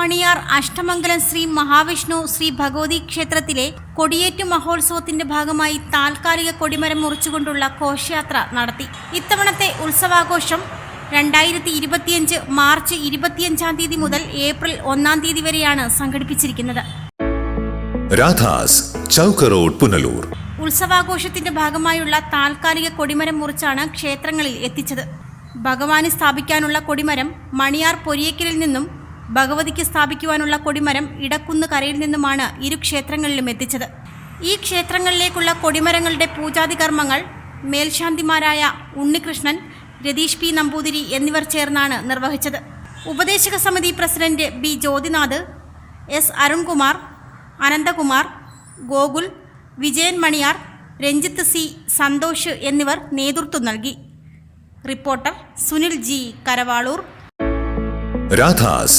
അഷ്ടമംഗലം ശ്രീ മഹാവിഷ്ണു ശ്രീ ഭഗവതി ക്ഷേത്രത്തിലെ കൊടിയേറ്റു മഹോത്സവത്തിന്റെ ഭാഗമായി താൽക്കാലിക കൊടിമരം മുറിച്ചുകൊണ്ടുള്ള ഘോഷയാത്ര നടത്തി. ഇത്തവണത്തെ ഉത്സവാഘോഷം രണ്ടായിരത്തി ഇരുപത്തിയഞ്ച് മാർച്ച് ഇരുപത്തിയഞ്ചാം തീയതി മുതൽ ഏപ്രിൽ ഒന്നാം തീയതി വരെയാണ് സംഘടിപ്പിച്ചിരിക്കുന്നത്. രാധാസ് ചൗക്ക് റോഡ് പുനലൂർ. ഉത്സവാഘോഷത്തിന്റെ ഭാഗമായുള്ള താൽക്കാലിക കൊടിമരം മുറിച്ചാണ് ക്ഷേത്രങ്ങളിൽ എത്തിച്ചത്. ഭഗവാന് സ്ഥാപിക്കാനുള്ള കൊടിമരം മണിയാർ പൊരിയക്കലിൽ നിന്നും ഭഗവതിക്ക് സ്ഥാപിക്കുവാനുള്ള കൊടിമരം ഇടക്കുന്ന് കരയിൽ നിന്നുമാണ് ഇരു ക്ഷേത്രങ്ങളിലും എത്തിച്ചത്. ഈ ക്ഷേത്രങ്ങളിലേക്കുള്ള കൊടിമരങ്ങളുടെ പൂജാതി കർമ്മങ്ങൾ മേൽശാന്തിമാരായ ഉണ്ണികൃഷ്ണൻ രതീഷ് പി നമ്പൂതിരി എന്നിവർ ചേർന്നാണ് നിർവഹിച്ചത്. ഉപദേശക സമിതി president B Jyothinath S Arunkumar Ananthakumar Gokul Vijayan Maniyar Ranjith C Santhosh എന്നിവർ നേതൃത്വം നൽകി. Reporter Sunil G Karavalur. Radhas